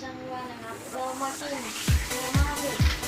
ช่างว่านะครับเรามากินเนื้อมาเลย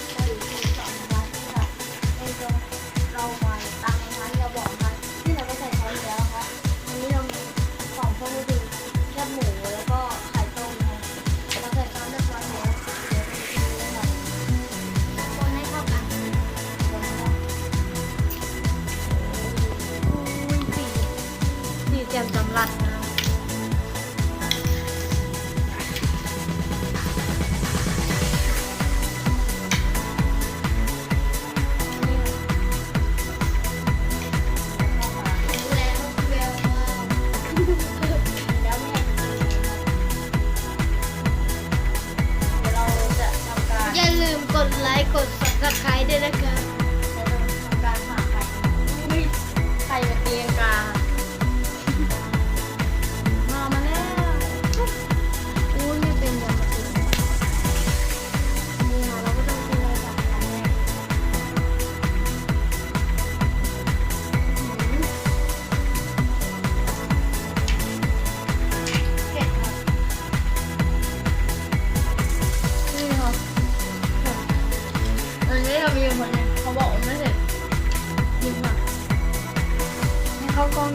เข้ากล้อง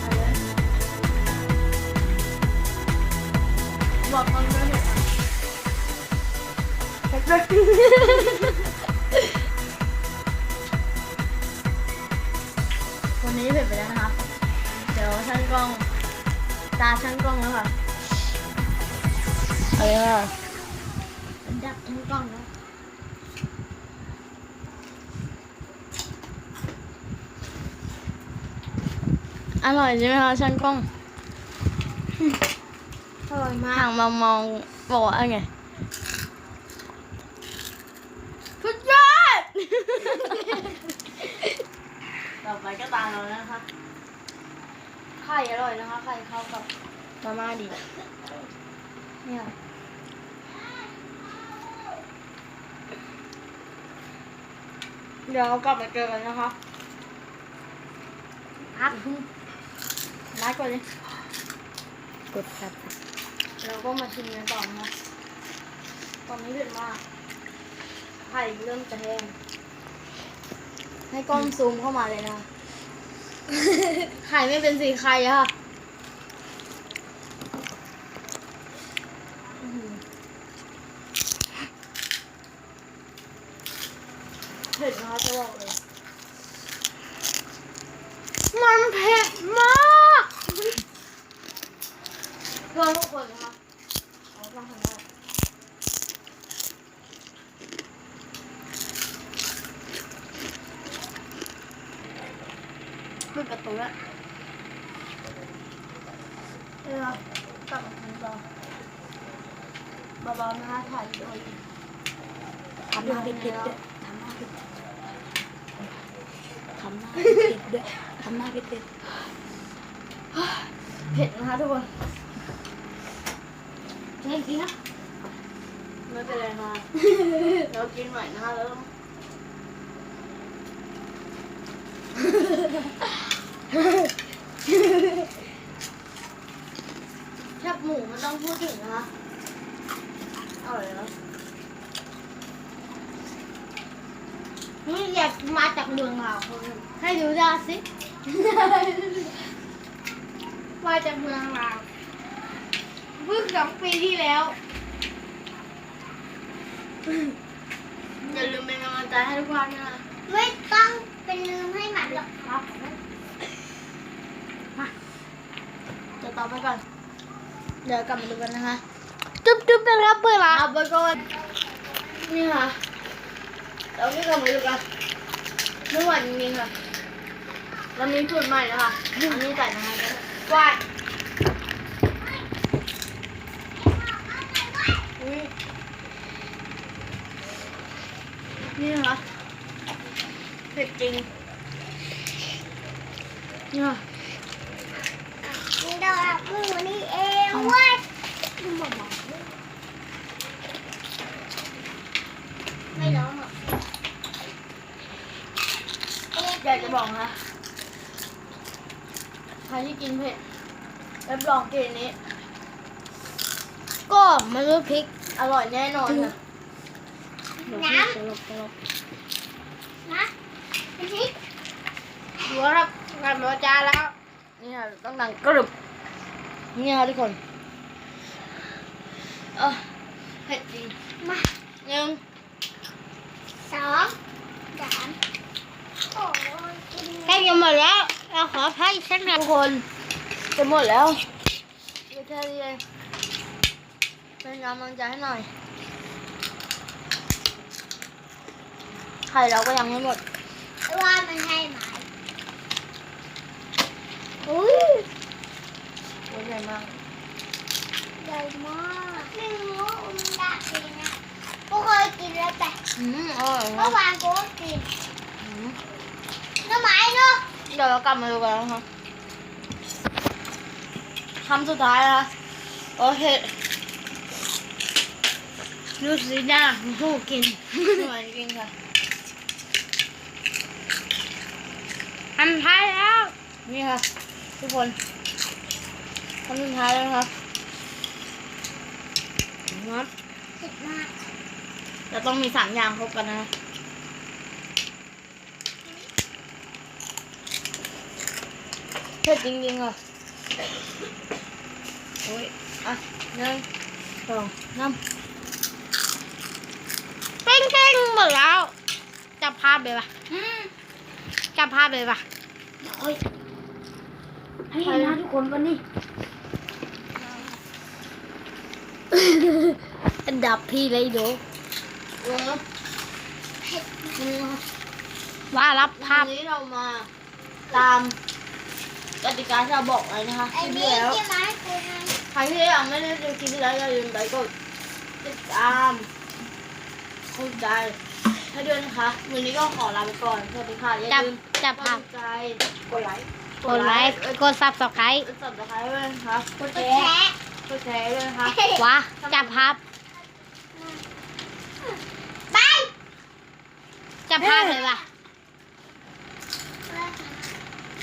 เอาเลยบอกกล้องด้วยเถอะเผ็ดเลยวันนี้เผ็ดไปแล้วนะคะเดี๋ยวช่างกล้อง ตาช่างกล้องแล้วค่ะเอาเลยค่ะดับช่างกล้องแล้ว อร่อยใช่ไหมคะช่างกล้องอร่อยมากห่างมามองบอกว่าไงสุดยอดต่อไปก็ตามเรานะคะไข่อร่อยนะคะไข่เข้ากับมาม่าดีเนี่ยเดี๋ยวกลับมาเจอกันนะคะพัก ไลฟ์ก่อนเลย กดครับ เราก็มาชิมกันต่อนะคะตอนนี้เดือดมาก ไข่เริ่มจะแห้ง ให้กล้องซูมเข้ามาเลยนะ ไข่ไม่เป็นสีไข่อะค่ะอื้อหือเผ็ดนะคะจะบอกเลย มันเผ็ดมากเพื่อทุกคนนะคะเอาต้องทำได้ ปิดประตูแล้วเออกลับมาทำต่อเบาๆนะคะถ่ายวิดีโออยู่ทำหน้าปิดๆด้วยทำหน้าปิดทำหน้าปิดๆด้วยทำหน้าปิดเผ็ดนะคะทุกคนเจ๊กินนะๆไม่เป็นไรค่ะเรากินใหม่นะคะแล้วแคบห มูมันต้องพูดถึงนะคะอร่อยแล้วนี่อยากมาจากเมืองลาวคนให้ดูได้สิ มาจากเมืองลาวเพิ่งสองปีที่แล้วอย่าลืมเป็นกำลังใจให้ทุกคนนะคะไม่ต้องเป็นลืมให้หมันหรอกครับ มาจะต่อไปก่อน เดี๋ยวกลับมาดูกันนะคะจุ๊บจุ๊บเป็นรับเปิดละเอาไปก่อนนี่ค่ะเราไม่กลับมาดูกันไม่หวานจริงๆค่ะเรามีสูตรใหม่นะคะอันนี้ใส่นะคะว่ายนี่นะคะเผ็ดจริงนี่ค่ะ ดอกหมูนี่เองเว้ย ไม่ร้องหรอก อยากจะบอกนะ ใครที่กินเผ็ดรับรองเกณฑ์นี้ ก็มันรู้พริกอร่อยแน่นอนค่ะน้ำนะเป็นพริกดูครับงานหมดจานแล้ว นี่ค่ะต้องดังกรึบนี่ค่ะทุกคน เออเผ็ดจริงมาหนึ่ง สองสามโอ้ยกิน ใกล้ จะหมดแล้ว เราขอพักอีกสักหน่อยทุกคน จะหมดแล้วเหลือแค่นี้เองเป็นกำลังใจให้หน่อย ไข่เราก็ยังไม่หมดว่ามันให้ไหมอุ้ยโอ้ยใหญ่มากใหญ่มากไม่รู้อุ้มได้กินนะกูเคยกินแล้วแต่อืมอร่อยเมื่มาอกวานกูก็กินอืม น้ำไม้เนาะเดี๋ยวเรากลับมาดูกันนะคะคำสุดท้ายนะคะโอเคดูสีหน้าของผู้กินสวยจริงค่ะคำสุดท้ายแล้ว นี่ค่ะทุกคนคำสุดท้ายแล้วนะครับงับเผ็ดมากเราต้องมีสามอย่างครบกันนะ เผ็ดจริงๆอะโอ้ยอะหนึ่งสองน้ำเป้งเป้งหมดแล้ว จับภาพเลยปะอืมจับภาพเลยปะเฮ้ยให้นะทุกคนวันนี้อันดับพี่เลยดูลงแล้วว่ารับภาพวันนี้เรามาตาม กติกาที่เราบอกไว้นะคะคไอ้ลิปนี่ที่แล้วที่มาให้กูนะใครที่ยังไม่ได้ดูคลิปที่แล้วอย่าลืมไปกดติดตามกดใจให้ด้วยนะคะ วันนี้ก็ขอลาไปก่อน สวัสดีค่ะอย่าจับลืมจับกภาพดใจ กดไลค์กดไลค์กดซับสไครต์กดสับตะไคร้ด้วยนะคะกดกูแชแท้ร์กดแชร์ด้วยนะคะ วะจับภาพไปจับภาพเลยปะ